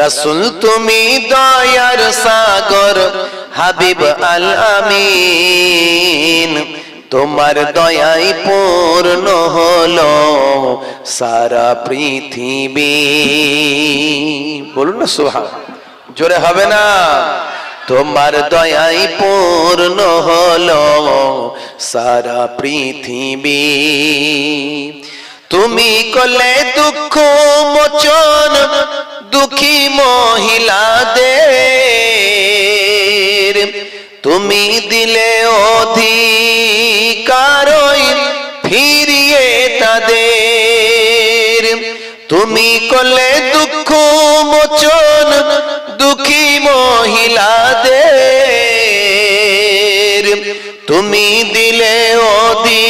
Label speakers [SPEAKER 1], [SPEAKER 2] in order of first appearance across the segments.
[SPEAKER 1] রসুল তুমি দয়ার সাগর, হাবিব আল আমিন তোমার দয়াই পূর্ণ হলো সারা পৃথিবী। বলুন না সুহা জোরে হবে না। তোমার দয়াই পূর্ণ হলো সারা পৃথিবী। তুমি কলে দুঃখ মোচন দুঃখী মহিলাদের, তুমি দিলে অধিকার ফিরিয়ে তাদের। তুমি করলে দুঃখ মোচন দুঃখী মহিলাদের, তুমি দিলে অধিকার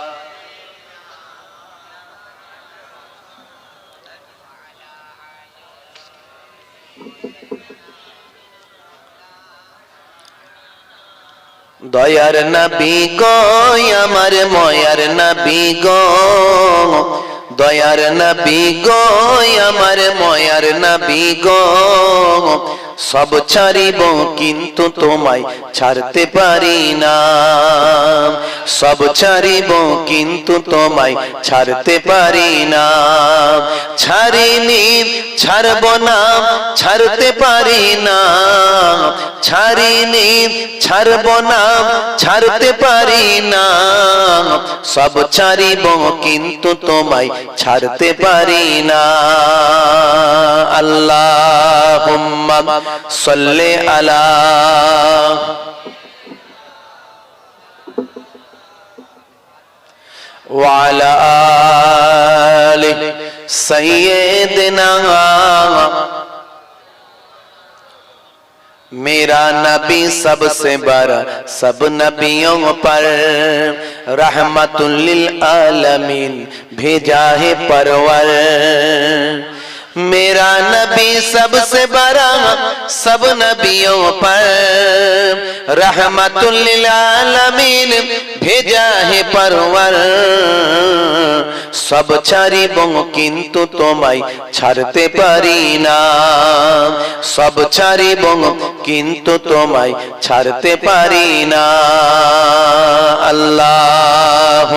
[SPEAKER 1] দয়ার নবী গো আমার ময়ার নবী গো। দয়ার নবী গো আমার ময়ার নবী গো। সব ছাড়িব কিন্তু তোমায় ছাড়তে পারি না। সব ছাড়িব কিন্তু তোমায় ছাড়তে পারি না। ছাড়িনি, ছাড়ব না, ছাড়তে পারি না। ছাড়িনি, ছাড়ব না, ছাড়তে পারি না। সব ছাড়িব কিন্তু তোমায় ছাড়তে পারি না। আল্লাহ सल्ले अला। वाला सैदिना मेरा नबी सबसे बड़ा, सब नबियों पर रहमतुल आलमीन, भेजा है परवर। मेरा नबी सबसे बड़ा सब नबियों पर रहमतुल्लिल आलमीन भेजा है परवर সব ছাড়িব কিন্তু তোমায় ছাড়তে পারি না সব ছাড়িব কিন্তু তোমায় ছাড়তে পারি না আল্লাহ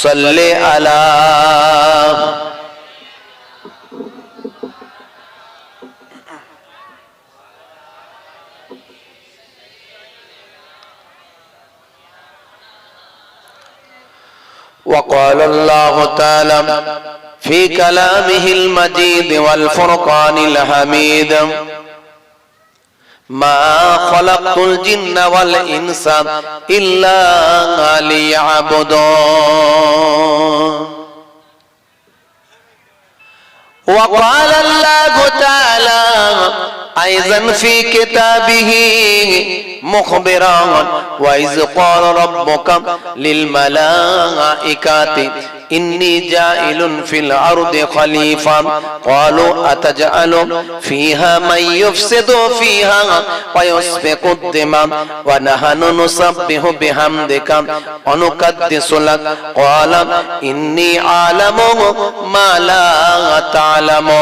[SPEAKER 1] সাল্লে আলা وقال الله تعالى في كلامه المجيد والفرقان الحميد. ما خلقت الجن والإنس إلا ليعبدون. وقال الله تعالى أيضا في كتابه مخبرا وإذ قال ربك للملائكة إني جائل في الأرض خليفة قالوا أتجعل فيها من يفسد فيها ويسفك الدماء ونحن نسبح بحمدك ونقدس لك قال إني أعلم ما لا تعلمون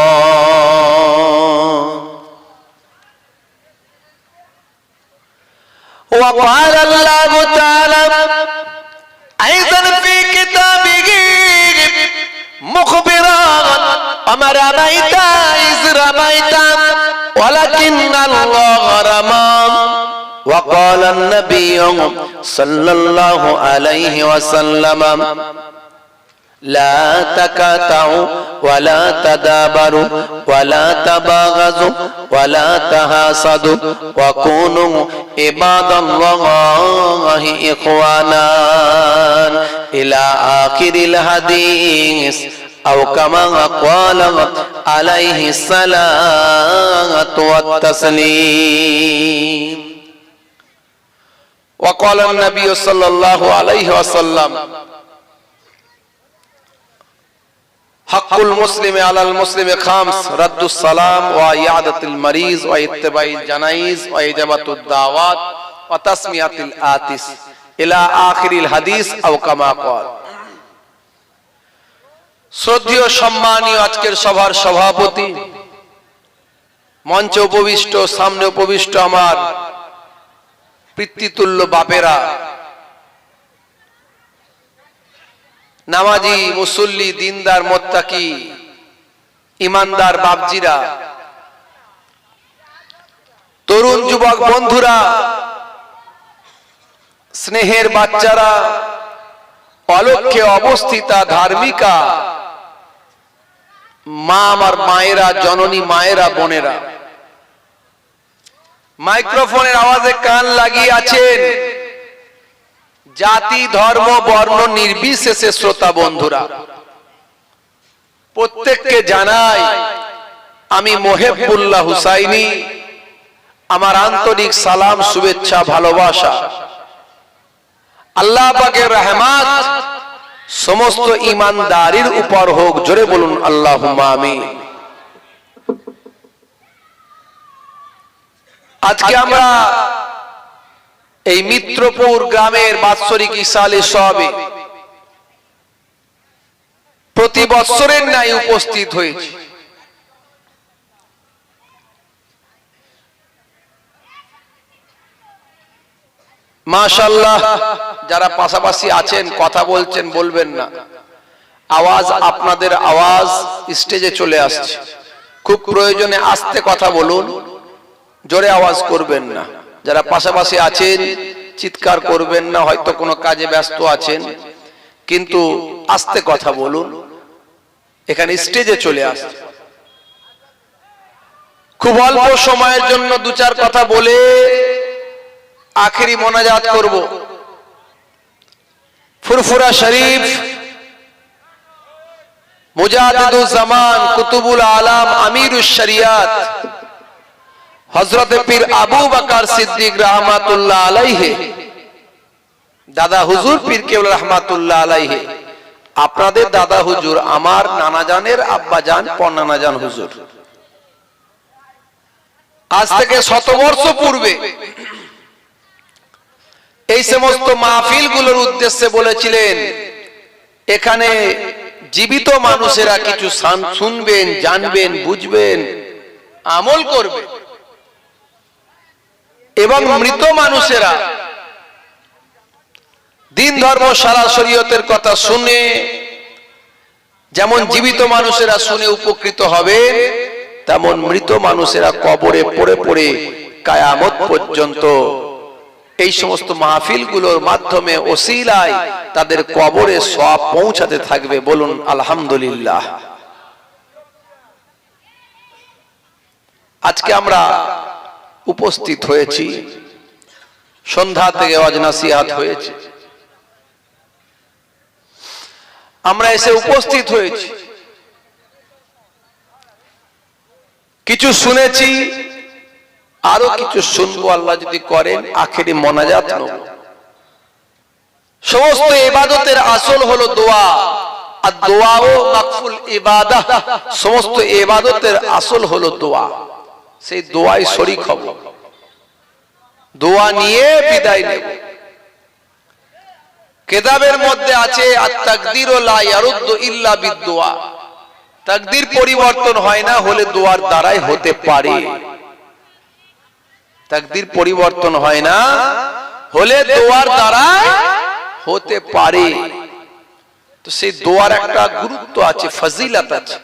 [SPEAKER 1] وقال الله تعالى أيضا في كتابه مخبرا وما رميت إذ رميت ولكن الله رمى وقال النبي صلى الله عليه وسلم لا تكاتعوا ولا تدابروا ولا تباغضوا ولا تحاسدوا وكونوا عباد الله إخوانا إلى آخر الحديث أو كما قال عليه الصلاة والتسليم
[SPEAKER 2] وقال النبي صلى الله عليه وسلم হকুল মুসলিমে আলাল খামস, রাদ্দুস সালাম ওয়া ইয়াদাতুল মারিজ ওয়া ইত্তিবাই জানাইজ ওয়া ইজাবাতুদ দাওয়াত ওয়া তাসমিয়াতুল আতিস। ইলা আখিরিল হাদিস আও কামা শ্রদ্ধেয় সম্মানীয় আজকের সভার সভাপতি, মঞ্চে উপবিষ্ট, সামনে উপবিষ্ট আমার পিতৃতুল্য বাপেরা নামাজি, মুসল্লি, দিনদার, মোত্তাকি, ইমানদার, বাপজিরা, তরুণ যুবক বন্ধুরা, স্নেহের বাচ্চারা, অলক্ষ্যে অবস্থিতা ধার্মিকা, মা আমার মায়েরা, জননী মায়েরা, বোনেরা। মাইক্রোফোনের আওয়াজে কান লাগিয়ে আছেন। জাতি, ধর্ম, বর্ণ, নির্বিশেষে শ্রোতা বন্ধুরা, প্রত্যেককে জানাই আমি মোহেবুল্লাহ হুসাইনি। আমার আন্তরিক সালাম, শুভেচ্ছা, ভালোবাসা। আল্লাহ পাকের রহমাত সমস্ত ইমানদারির উপর হোক, জোরে বলুন আল্লাহ আমি আজকে আমরা এই মিত্রপুর গ্রামের বাৎসরিক ইসালে সবে প্রতি বৎসরের ন্যায় উপস্থিত হয়েছে। মাশাল্লাহ যারা পাশাপাশি আছেন, কথা বলছেন, বলবেন না। আওয়াজ আপনাদের আওয়াজ স্টেজে চলে আসছে। খুব প্রয়োজনে আস্তে কথা বলুন, জোরে আওয়াজ করবেন না। যারা পাশাপাশি আছেন, চিৎকার করবেন না, হয়তো কোনো কাজে ব্যস্ত আছেন। কিন্তু আস্তে কথা বলুন, এখানে স্টেজে চলে আসছে। খুব অল্প সময়ের জন্য দু চার কথা বলে আখেরি মোনাজাত করব। ফুরফুরা শরীফ মুজাহিদুল জামান, কুতুবুল আলাম আমিরুশ শরিয়াত হজরত পীর আবু বাকার সিদ্দিক রহমাতুল্লাহ আলাইহে। দাদা হুজুর পীর কেবল রহমাতুল্লাহ আলাইহে। আপনাদের দাদা হুজুর, আমার নানা জানের আব্বা জান পনানা জান হুজুর। আজ থেকে শতবর্ষ পূর্বে এই সমস্ত মাহফিলগুলোর উদ্দেশ্যে বলেছিলেন, এখানে জীবিত মানুষেরা কিছু শুনবেন, জানবেন, বুঝবেন, আমল করবেন। এবং মৃত মানুষেরা দিন ধর্ম, সারা শরীয়তের কথা শুনে, যেমন জীবিত মানুষেরা শুনে উপকৃত হবে, তেমন মৃত মানুষেরা কবরে পড়ে পড়ে কায়ামত পর্যন্ত এই সমস্ত মাহফিলগুলোর মাধ্যমে ওসিলায় তাদের কবরে সব পৌঁছাতে থাকবে বলুন আলহামদুলিল্লাহ। আজকে আমরা উপস্থিত হয়েছি। সন্ধ্যা থেকে অজনাসিহাত হয়েছে। আমরা এসে উপস্থিত হয়েছি। কিছু শুনেছি আরও কিছু শুনব আল্লাহ যদি করেন আখেরি মনাজাত নেব। সমস্ত ইবাদতের আসল হলো দোয়া। আর দোয়াও মাকফুল ইবাদা সমস্ত ইবাদতের আসল হলো দোয়া। সেই দোয়াই শরিক হব। দোয়া নিয়ে বিদায় নেব। কেতাবের মধ্যে আছে আর তাকদির ও লা ইয়ারুদ্দু ইল্লা বিদুয়া তাকদির পরিবর্তন হয় না, হলে দোয়ার দ্বারাই হতে পারে। তাকদির পরিবর্তন হয় না, হলে দোয়ার দ্বারা হতে পারে। তো সেই দোয়ার একটা গুরুত্ব আছে, ফজিলত আছে।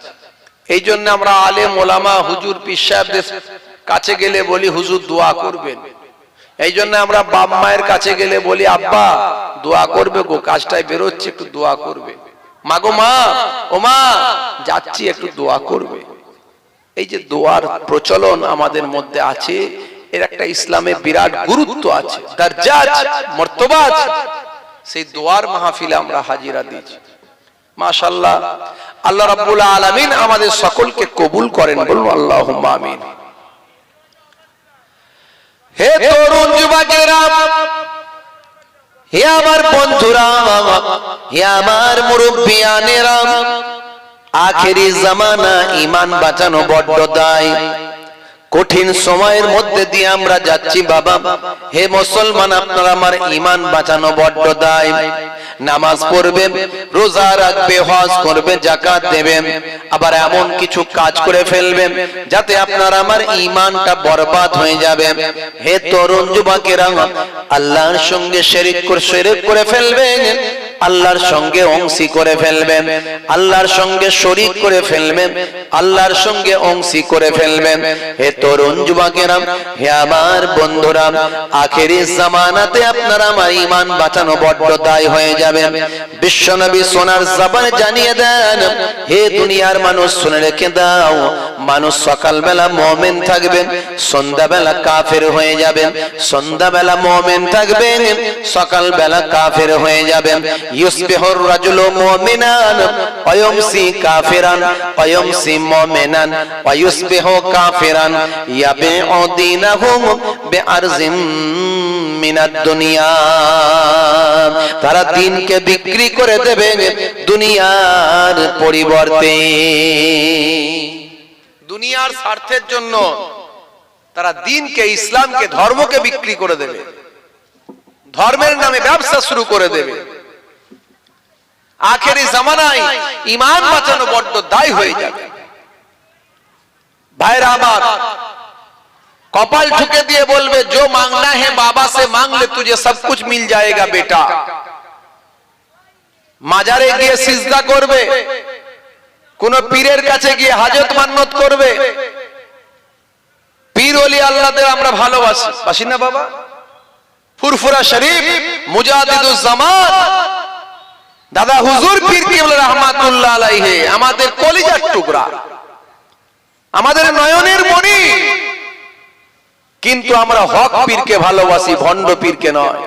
[SPEAKER 2] এই জন্য আমরা আলে মোলামা হুজুর, পীর কাছে গেলে বলি, হুজুর, দোয়া করবেন। এই জন্য আমরা বাপ মায়ের কাছে গেলে বলি, আব্বা, দোয়া করবে গো, কাজটায় বেরোচ্ছে, একটু দোয়া করবে। মা গো, মা, ও মা, যাচ্ছি, একটু দোয়া করবে। এই যে দোয়ার প্রচলন আমাদের মধ্যে আছে, এর একটা ইসলামে বিরাট গুরুত্ব আছে। আছে মর্তবা আছে সেই দোয়ার মাহফিলে আমরা হাজিরা দিয়েছি। মাশাল্লাহ আল্লাহ রাব্বুল আলামিন আমাদের সকলকে কবুল করেন বলুন, আল্লাহুম্মা আমিন। হে তরুণ যুবকেরা,
[SPEAKER 1] হে আমার বন্ধুরা, হে আমার মুরব্বিয়ানেরা, আখেরি জামানা ইমান বাঁচানো বড্ড দায়। কঠিন সময়ের মধ্যে দিয়ে আমরা যাচ্ছি, বাবা। হে মুসলমান, আপনারা আমার ইমান বাঁচানো বড্ড দায়। নামাজ পড়বে রোজা রাখবে, হজ করবে জাকাত দেবে আবার এমন কিছু কাজ করে ফেলবেন যাতে আপনার আমার ইমানটা বরবাদ হয়ে যাবে। হে তরুণ যুবকেরা, আল্লাহর সঙ্গে শেরিক করে শেরিক করে ফেলবেন। আল্লাহর সঙ্গে অংশী করে ফেলবেন, আল্লাহর সঙ্গে শরিক করে ফেলবেন, আল্লাহর সঙ্গে অংশী করে ফেলবেন। হে তরুণ যুবকেরা, হে আমার বন্ধুরা, আখেরি জামানাতে আপনারা আমার ইমান বাঁচানো বড্ড দায় হয়ে যাবে। বিশ্বনবী সোনার জবান জানিয়ে দেন, হে দুনিয়ার মানুষ শুনে রেখে দাও মানুষ সকালবেলা মমেন থাকবেন, সন্ধ্যাবেলা কাফের হয়ে যাবেন, সন্ধ্যাবেলা মমেন থাকবেন, সকালবেলা কাফের হয়ে যাবেন। ইউসবিহুর রাজুলু মুমিনান ওয়া ইউমসি কাফিরান ওয়া ইউমসি মুমিনান ওয়া ইউসবিহু কাফিরান। ইয়াবিউ দীনাহুম বিআরজিম মিনাদ দুনিয়া। তারা দিনকে বিক্রি করে দেবে দুনিয়ার পরিবর্তে।
[SPEAKER 2] দুনিয়ার স্বার্থের জন্য তারা দিনকে, ইসলামকে, ধর্মকে বিক্রি করে দেবে। ধর্মের নামে ব্যবসা শুরু করে দেবে। আখেরি জামানায় ইমান বাঁচানো বড্ড দায়ী হয়ে যাবে। ভাইরা আমার, কপাল ঠুকে দিয়ে বলবে জো মাংনা হে, বাবা সে মাংলে তুঝে সব কুছ মিল জায়েগা বেটা। মাজারে গিয়ে সিজদা করবে। কোন পীরের কাছে গিয়ে হাজত মান্নত করবে? পীর ওলি আল্লাহদের আমরা ভালোবাসি। বাসি না বাবা? ফুরফুরা শরীফ মুজাদিদুজ্জামান দাদা হুজুর পীর কেবল রহমাতুল্লাহ আমাদের কলিজার টুকরা। আমাদের নয়নের মণি। কিন্তু আমরা হক পীরকে ভালোবাসি, ভণ্ড পীরকে নয়।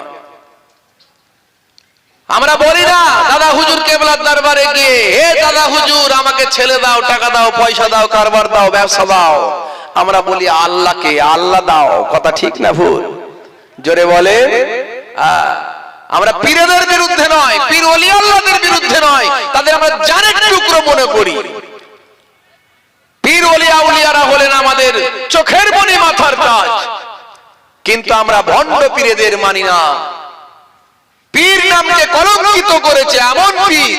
[SPEAKER 2] আমরা বলি না, দাদা হুজুর কেবলার দরবারে গিয়ে হে দাদা হুজুর, আমাকে ছেলে দাও, টাকা দাও, পয়সা দাও, কারবার দাও, ব্যবসা দাও। আমরা বলি, আল্লাহকে, আল্লাহ দাও। কথা ঠিক না ভুল? জোরে বলে আমরা পীরেদের বিরুদ্ধে নয়, পীর অলি আল্লাহদের বিরুদ্ধে নয়, তাদের আমরা জানের টুকরো মনে করি। পীর অলিয়া উলিয়ারা হলেন আমাদের চোখের মনি মাথার কাজ কিন্তু আমরা ভণ্ড পীরেদের মানি না। পীর নামকে কলঙ্কিত করেছে এমন পীর।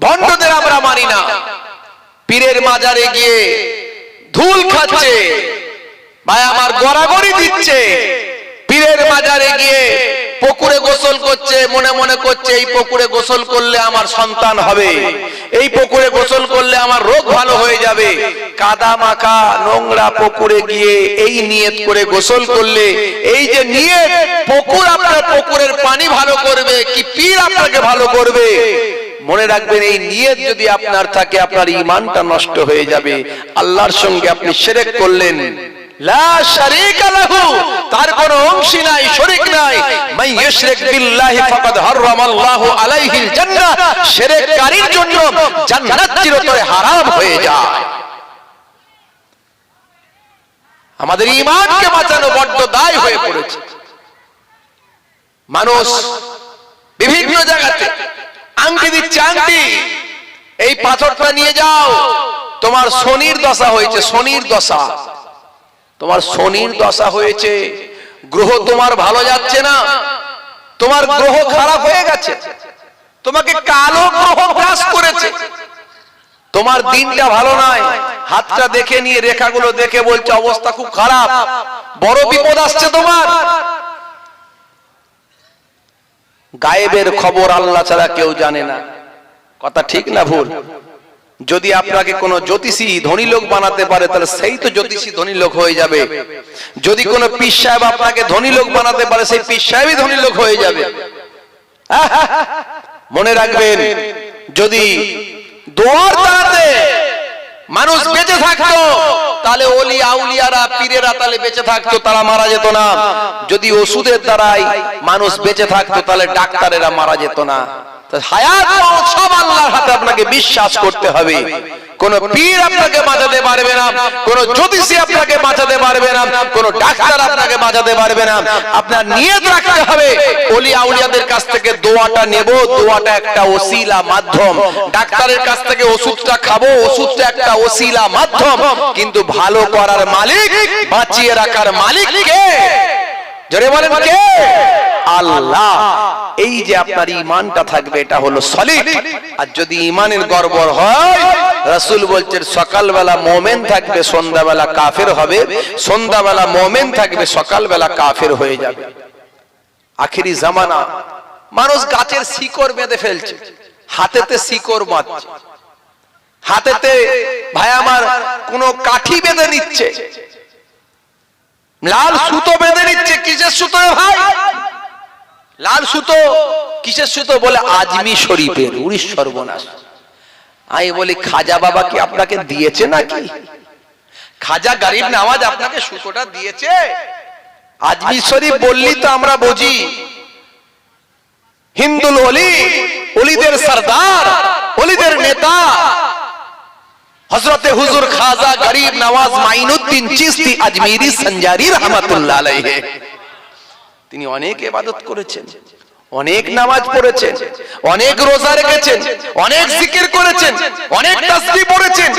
[SPEAKER 2] ভণ্ডদের আমরা মানি না। পীরের মাজারে গিয়ে ধুল খাচ্ছে, ভাই আমার গড়াগড়ি দিচ্ছে পীরের মাজারে গিয়ে পুকুরে গোসল করছে, মনে মনে করছে, এই পুকুরে গোসল করলে আমার সন্তান হবে। এই পুকুরে গোসল করলে আমার রোগ ভালো হয়ে যাবে। কাদা মাখা নোংরা পুকুরে গিয়ে এই নিয়ত করে গোসল করলে, এই যে নিয়ত, পুকুর আপনার পুকুরের পানি ভালো করবে, কি পীর আপনাকে ভালো করবে? মনে রাখবেন, এই নিয়ত যদি আপনার থাকে, আপনার ইমানটা নষ্ট হয়ে যাবে। আল্লাহর সঙ্গে আপনি শিরক করলেন। আমাদের ঈমানকে বাঁচানো বড্ড দায় হয়ে পড়েছে। মানুষ বিভিন্ন জায়গাতে আংটি দিচ্ছে, আংটি, এই পাথরটা নিয়ে যাও। তোমার শনির দশা হয়েছে, শনির দশা। তোমার শনির দশা হয়েছে গ্রহ তোমার ভালো যাচ্ছে না তোমার গ্রহ খারাপ হয়ে গেছে তোমাকে কালো গ্রহ গ্রাস করেছে। তোমার দিনটা ভালো নয় হাতটা দেখে নিয়ে রেখাগুলো দেখে বলছে অবস্থা খুব খারাপ বড় বিপদ আসছে তোমার। গায়েবের খবর আল্লাহ ছাড়া কেউ জানে না। কথা ঠিক না ভুল। যদি আপনাকে কোন জ্যোতিষী ধনী লোক বানাতে পারে, তাহলে সেই তো জ্যোতিষী ধনী লোক হয়ে যাবে। যদি কোন পীর সাহেব আপনাকে ধনী লোক বানাতে পারে, সেই পীর সাহেবই ধনী লোক হয়ে যাবে। মনে রাখবেন, যদি দোয়ার তারাতে মানুষ বেঁচে থাকতো। তাহলে ওলি আউলিয়ারা পীরেরা তাহলে বেঁচে থাকতো তারা মারা যেত না। যদি ওষুধের দ্বারাই মানুষ বেঁচে থাকতো তাহলে ডাক্তারেরা মারা যেত না। হায়াত সব আল্লাহর হাতে আপনাকে বিশ্বাস করতে হবে। কোন পীর আপনাকে বাঁচাতে পারবে না কোন জ্যোতিষী আপনাকে বাঁচাতে পারবে না কোন ডাক্তার আপনাকে বাঁচাতে পারবে না। আপনার নিয়ত রাখতে হবে ওলি আউলিয়াদের কাছ থেকে দোয়াটা নেব দোয়াটা একটা ওসিলা মাধ্যম। ডাক্তারের কাছ থেকে ওষুধটা খাব ওষুধটা একটা ওসিলা মাধ্যম, কিন্তু ভালো করার মালিক, বাঁচিয়ে রাখার মালিক কে? জোরে বলেন কে? আল্লাহ। এই যে আপনার ইমানটা থাকবে, এটা হলো সলিড আর যদি ইমানের গড়বড় হয়, রাসূল বলছেন, সকালবেলা মোমেন থাকবে, সন্ধ্যাবেলা কাফের হবে। সন্ধ্যাবেলা মোমেন থাকবে, সকালবেলা কাফের হয়ে যাবে। আখেরি জামানা, মানুষ গাছের শিকড় বেঁধে ফেলছে। হাতেতে শিকড় বাঁধছে। হাতেতে ভাই আমার কোন কাঠি বেঁধে নিচ্ছে। লাল সুতো বেঁধে নিচ্ছে। কিসের সুতো ভাই? লাল সুতো? কিসের সুতো বলে আজমি শরীফের? উড়িষ সর্বনাশ। আমি বলি খাজা বাবা কি আপনাকে দিয়েছে নাকি? খাজা গরিব নামাজ আপনাকে সুতোটা দিয়েছে। আজমি শরীফ বললি তো আমরা বুঝি। হিন্দুল অলি অলিদের সর্দার অলিদের নেতা। হজরতে হুজুর খাজা গরিব নওয়াজ মাইনুদ্দিন চিস্তি আজমিরি সঞ্জারি রহমাতুল্লাহ আলাইহি। তিনি অনেক ইবাদত করেছেন, অনেক নামাজ পড়েছেন, অনেক রোজা রেখেছেন, অনেক জিকির করেছেন, অনেক তাসবিহ পড়েছেন,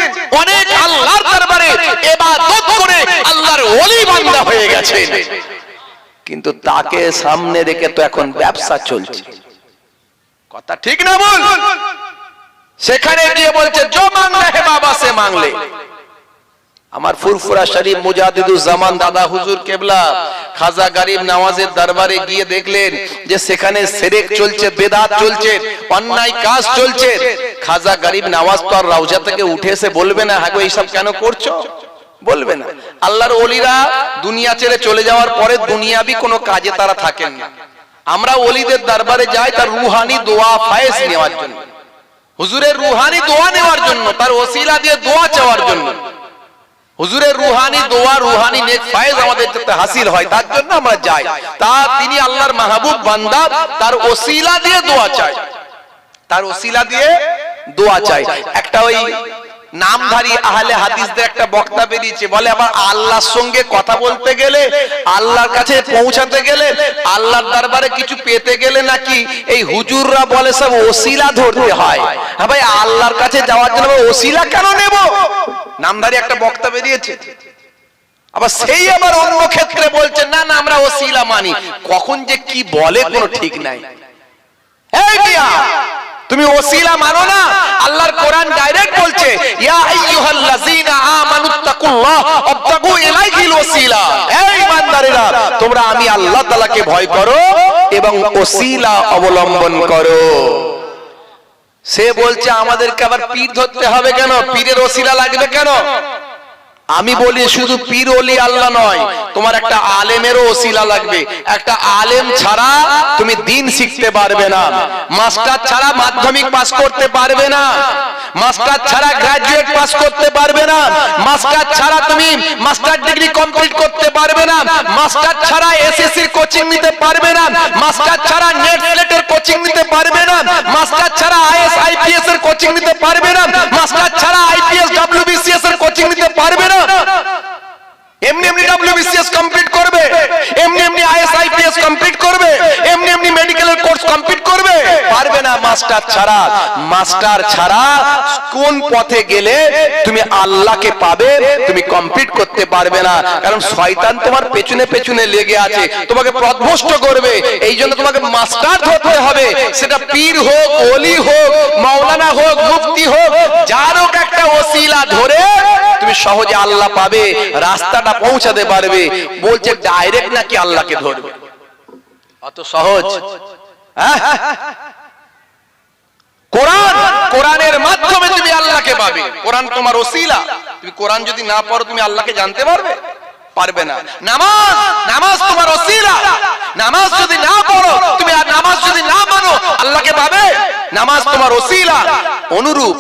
[SPEAKER 2] অনেক আল্লাহর দরবারে ইবাদত করে আল্লাহর ওলি বান্দা হয়ে গেছেন। কিন্তু তাকে সামনে রেখে তো এখন ব্যবসা চলছে। কথা ঠিক না বল? সেখানে গিয়ে বলছে, জো মাংলে হে বাবা সে মাংলে। আমার ফুরফুরা শরীফ মুজাদিদুর জামান দাদা হুজুর কেবলা খাজা গরিব নওয়াজের দরবারে গিয়ে দেখলেন যে সেখানে সেরেক চলছে, বেদাত চলছে, অন্যায় কাজ চলছে। খাজা গরিব নওয়াজ তো আর রওজা থেকে উঠে এসে বলবে না হ্যাঁ গো, এইসব কেন করছ? বলবে না। আল্লাহর ওলিরা দুনিয়া ছেড়ে চলে যাওয়ার পরে দুনিয়াবি কোনো কাজে তারা থাকেন না। আমরা ওলিদের দরবারে যাই তার রুহানি, দোয়া ফায়েজ নেওয়ার জন্য। হুজুরের রুহানি দোয়া নেওয়ার জন্য, তার ওসিলা দিয়ে দোয়া চাওয়ার জন্য। হুজুরের রুহানি দোয়া, রুহানি নেক ফায়েজ আমাদের যাতে হাসিল হয়, তার জন্য আমরা যাই। তা তিনি আল্লাহর মাহবুব বান্দা, তার ওসিলা দিয়ে দোয়া চায়। তার ওসিলা দিয়ে দোয়া চাই একটা ওই নামধারী আহলে হাদিসদের একটা বক্তা বেরিয়েছে, বলে আবার আল্লাহর সঙ্গে কথা বলতে গেলে, আল্লাহর কাছে পৌঁছাতে গেলে, আল্লাহর দরবারে কিছু পেতে গেলে নাকি এই হুজুররা বলে সব ওসিলা ধরতে হয়। হ্যাঁ ভাই, আল্লাহর কাছে যাওয়ার জন্য ওসিলা কেন নেব? নামধারী একটা বক্তা বেরিয়েছে। আবার সেই আবার অন্য ক্ষেত্রে বলছে, না না, আমরা ওসিলা মানি। কখন যে কি বলে কোনো ঠিক নাই। এই মিয়া তুমি ওসিলা মানো না? আল্লাহর কোরআন ডাইরেক্ট বলছে, ইয়া আইয়ুহাল্লাযীনা আমানুত্তাকুল্লাহ ওয়াবতাগু ইলাইহিল ওসিলা। ইমানদারেরা, তোমরা আমি আল্লাহ তাআলাকে ভয় করো এবং ওসিলা অবলম্বন করো। সে বলছে, আমাদেরকে আবার পীর ধরতে হবে কেন? পীরের ওসিলা লাগবে কেন? আমি বলি শুধু পীর ওলি আল্লাহ নয় তোমার একটা আলেমেরও ওসিলা লাগবে। একটা আলেম ছাড়া তুমি দিন শিখতে পারবে না। মাস্টার ছাড়া মাধ্যমিক পাস করতে পারবে না। মাস্টার ছাড়া গ্রাজুয়েট পাস করতে পারবে না। মাস্টার ছাড়া তুমি মাস্টার ডিগ্রি কমপ্লিট করতে পারবে না। মাস্টার ছাড়া এসএসসি কোচিং নিতে পারবে না। মাস্টার ছাড়া নেট স্লেটের কোচিং নিতে পারবে না। মাস্টার ছাড়া আইএস আইপিএস এর কোচিং নিতে পারবে না। মাস্টার ছাড়া আইপিএস ডব্লিউবিসিএস এর কোচিং নিতে পারবে না এমনি এমনি ডব্লিউবিসিএস কমপ্লিট করবে এমনি এমনি আইএস আইপিএস কমপ্লিট করবে এমনি এমনি মেডিকেলের কোর্স কমপ্লিট করবে পারবে না মাস্টার ছাড়া মাস্টার ছাড়া কোন পথে গেলে তুমি আল্লাহকে পাবে, তুমি কমপ্লিট করতে পারবে না। কারণ শয়তান তোমার পেছনে পেছনে লেগে আছে, তোমাকে পথভ্রষ্ট করবে এই জন্য তোমাকে মাস্টার ধরতে হবে। সেটা পীর হোক, ওলি হোক, মাওলানা হোক, মুফতি হোক, যার হোক একটা ওসিলা ধরে তুমি সহজে আল্লাহ পাবে, রাস্তাটা পৌঁছাতে পারবে। বলছে ডাইরেক্ট নাকি আল্লাহকে ধরবে? অত সহজ। হ্যাঁ? কোরআন, কোরআনের মাধ্যমে তুমি আল্লাহকে পাবে কোরআন তোমার ওসিলা। তুমি কোরআন যদি না পড়ো, তুমি আল্লাহকে জানতে পারবে? পারবে না। নামাজ নামাজ তোমার ওসিলা। নামাজ যদি না পড়ো, তুমি আর নামাজ যদি না মানো, আল্লাহকে পাবে নামাজ তোমার ওসিলা। অনুরূপ,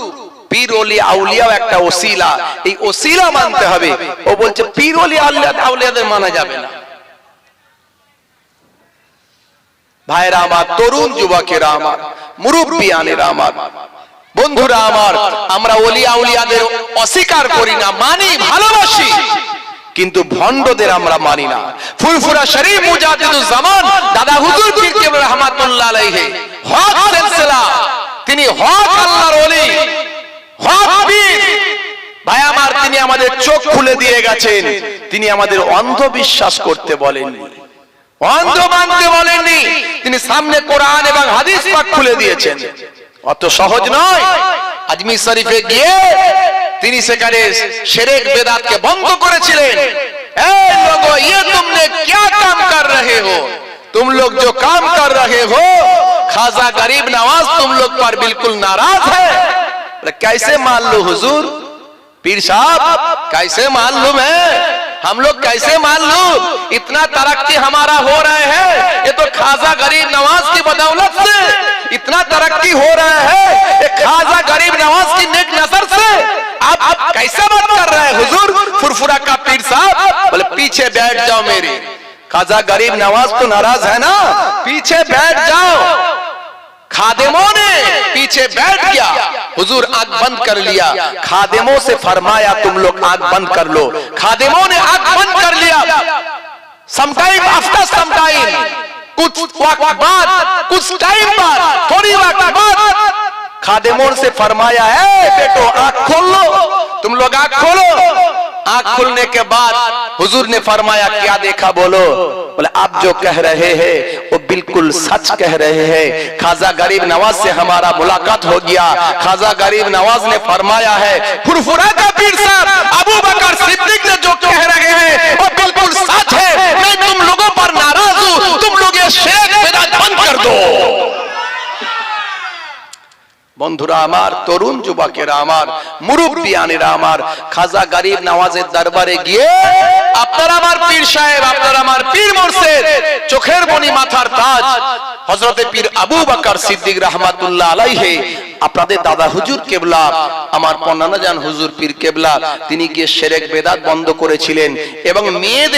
[SPEAKER 2] পীর ওলি আউলিয়াও একটা ওসিলা। এই ওসিলা মানতে হবে। ও বলছে, পীর ওলি আউলিয়া আউলিয়াদের মানা যাবে না। ভাইরা আমার, তরুণ যুবকেরা আমার, মুরব্বিয়ানেরা আমার। বন্ধুরা আমার, আমরা ওলি আউলিয়াদের অস্বীকার করি না, মানি, ভালোবাসি। কিন্তু ভণ্ডদের আমরা মানি না। ফুরফুরা শরীফ মুজাহিদুল জামান, দাদা হুজুর পীর কেবল রহমাতুল্লাহ আলাইহি, হক সিলসিলা। তিনি হক আল্লাহর ওলি, হক পীর। ভাই আমার, তিনি আমাদের চোখ খুলে দিয়ে গেছেন। তিনি আমাদের অন্ধবিশ্বাস করতে বলেননি। অন্ধ মানতে বলেননি তিনি সামনে কোরআন এবং হাদিস পাক খুলে দিয়েছেন অত সহজ নয় আজমির শরীফে গিয়ে তিনি সেখানে शेरेक বেদাতকে বন্ধ করেছিলেন ए लोगो ये तुमने क्या काम कर रहे हो तुम लोग जो काम कर रहे हो खाजा गरीब नवाज तुम लोग पर बिल्कुल नाराज है बोले, कैसे मान लो हुजूर पीर साहब कैसे मालूम है हम लोग कैसे मालूम इतना तरक्की हमारा हो रहे हैं। ये तो खाजा गरीब नवाज़ की बदौलत से। इतना तरक्की हो रहा है। ये खाजा गरीब नवाज़ की नेक नज़र से। आप आप कैसे बात कर रहे हैं? हुजूर फुरफुरा का पीर साहब बोले पीछे बैठ जाओ मेरी। खाजा गरीब नवाज़ तो नाराज़ है ना? पीछे बैठ जाओ। खादिमों ने पीछे बैठ गया। हुजूर आँख बंद कर लिया। खादिमों से फरमाया, तुम लोग आँख बंद कर लो। खादिमों ने आँख बंद कर लिया। समटाइम आफ्टर समटाइम कुछ वक्त बाद, कुछ टाइम बाद, थोड़ी वक्त बाद, खादिमों से फरमाया है बेटो आँख खोल लो। तुम लोग आँख खोलो। आँख खुलने के बाद हुजूर ने फरमाया, क्या देखा बोलो? बोले, आप जो कह रहे हैं, वो बिल्कुल सच कह रहे हैं। खाजा गरीब नवाज़ से हमारा मुलाकात हो गया। खाजा गरीब नवाज़ ने फरमाया है, फुरफुरा का पीर साहब, अबू बकर सिद्दीक ने जो कह रहे हैं, वो बिल्कुल सच है। मैं तुम लोगों पर नाराज़ हूँ। तुम लोग ये शेख मेरा बंद कर दो। বন্ধুরা আমার, তরুণ যুবকেরা আমার মুরব্বিয়ানেরা আমার, খাজা গরিব নওয়াজের দরবারে গিয়ে আপনার আমার পীর সাহেব, আপনার আমার পীর মোর্শেদ, চোখের মনি মাথার তাজ, হযরতে পীর আবু বকর সিদ্দিক রাহমাতুল্লাহ আলাইহি, আপনাদের দাদা হুজুর কেবলা, আমার পন্নানা জান হুজুর পীর কেবলা, তিনি গিয়ে শিরক বেদাত বন্ধ করেছিলেন এবং মেয়েদের